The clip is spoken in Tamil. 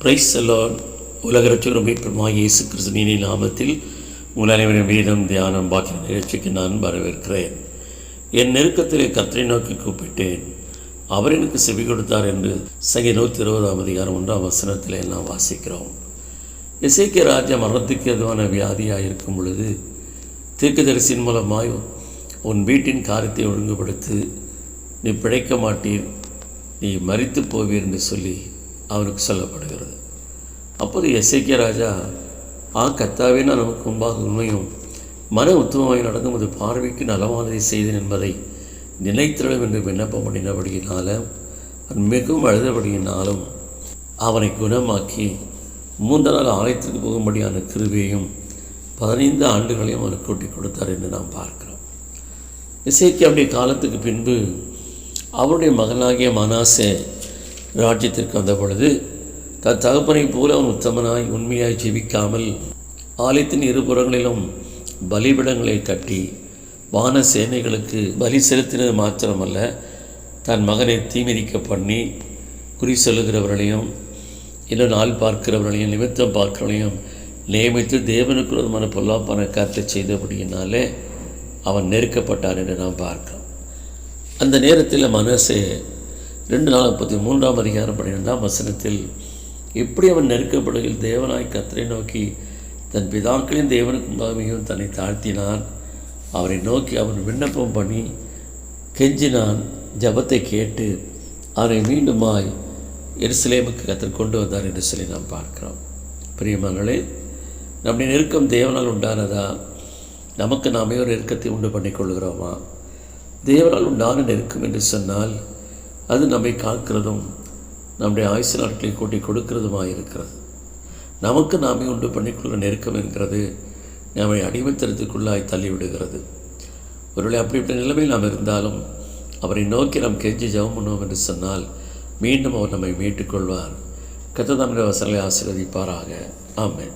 பிரைஸ் எல்லாம் உலக மீட்புமாய் இயேசு கிருஷ்ணனின் நாமத்தில் உங்கள் அனைவரின் வீதம் தியானம் பாக்கிய நிகழ்ச்சிக்கு நான் வரவேற்கிறேன். என் நெருக்கத்திலே கத்தரை நோக்கி கூப்பிட்டேன். அவர் எனக்கு செவி கொடுத்தார் என்று சகி நூற்றி இருபதாம் அதிகாரம் ஒன்றாம் வசனத்தில் எல்லாம் வாசிக்கிறோம். இசைக்கிய ராஜா மரணத்துக்கு எதுவான வியாதியாக இருக்கும் பொழுது தீர்க்கதரிசியின் மூலமாய் உன் வீட்டின் காரியத்தை ஒழுங்குபடுத்து நீ பிழைக்க மாட்டீர் நீ மறித்து போவீர் என்று சொல்லி அவனுக்கு சொல்லப்படுகிறது. அப்போது எசேக்கிய ராஜா ஆ கத்தாவே நான் நமக்கு முன்பாக உண்மையும் மன உத்தமமாய் நடந்துமது பார்வைக்கு நலமானதை செய்தேன் என்பதை நினைத்திடம் என்று விண்ணப்பம் பண்ணினபடியினால அவன் மிகவும் அழுதபடியினாலும் அவனை குணமாக்கி மூன்று நாள் ஆலயத்திற்கு போகும்படியான கிருவியையும் பதினைந்து ஆண்டுகளையும் அவனுக்கு கூட்டி கொடுத்தார் என்று நாம் பார்க்கிறோம். இசைக்கியாவுடைய காலத்துக்கு பின்பு அவருடைய மகனாகிய மனாசே ராஜ்யத்திற்கு வந்த பொழுது தன் தகப்பனைப் போல அவன் உத்தமனாய் உண்மையாய் ஜெபிக்காமல் ஆலயத்தின் இருபுறங்களிலும் பலிபிடங்களை கட்டி வான சேனைகளுக்கு பலி செலுத்தினது மாத்திரமல்ல தன் மகனை தீமிதிக்க பண்ணி குறி சொல்லுகிறவர்களையும் இன்னும் நாள் பார்க்கிறவர்களையும் நிமித்தம் பார்க்கிறவர்களையும் நியமித்து தேவனுக்கு விரோதமான பொல்லாப்பான காத்தை செய்தபடியினாலே அவன் நெருக்கப்பட்டான் என்று நாம் பார்க்கிறோம். அந்த நேரத்தில் மனசே ரெண்டு நாள் முப்பத்தி மூன்றாம் அதிகாரம் பன்னிரெண்டாம் வசனத்தில் எப்படி அவன் நெருக்கப்படுகையில் தேவனாய் கத்தரை நோக்கி தன் பிதாக்களின் தேவனுக்கு முன்பாகவும் தன்னை தாழ்த்தினான். அவரை நோக்கி அவன் விண்ணப்பம் பண்ணி கெஞ்சினான் ஜபத்தை கேட்டு அவனை மீண்டுமாய் எருசலேமுக்கு கத்தர் கொண்டு வந்தார் என்று சொல்லி நாம் பார்க்கிறோம். பிரியமானே நம்முடைய நெருக்கம் தேவனால் உண்டானதா? நமக்கு நாமே ஒரு நெருக்கத்தை உண்டு பண்ணிக்கொள்கிறோமா தேவனால் உண்டான நெருக்கம் என்று சொன்னால் அது நம்மை காக்கிறதும் நம்முடைய ஆயுசு நாட்களை கூட்டி கொடுக்கிறதுமாக இருக்கிறது நமக்கு நாமே உண்டு பண்ணிக்கொள்கிற நெருக்கம் என்கிறது நம்மை அடிமைத்தனத்துக்குள்ளாய் தள்ளிவிடுகிறது. ஒருவேளை அப்படிப்பட்ட நிலைமையில் நாம் இருந்தாலும் அவரை நோக்கி நாம் கெஞ்சி ஜெபம் பண்ணுவோம் என்று சொன்னால் மீண்டும் அவர் நம்மை மீட்டுக்கொள்வார் கத்ததமிழ வசனங்களை ஆசீர்வதிப்பாராக. ஆமேன்.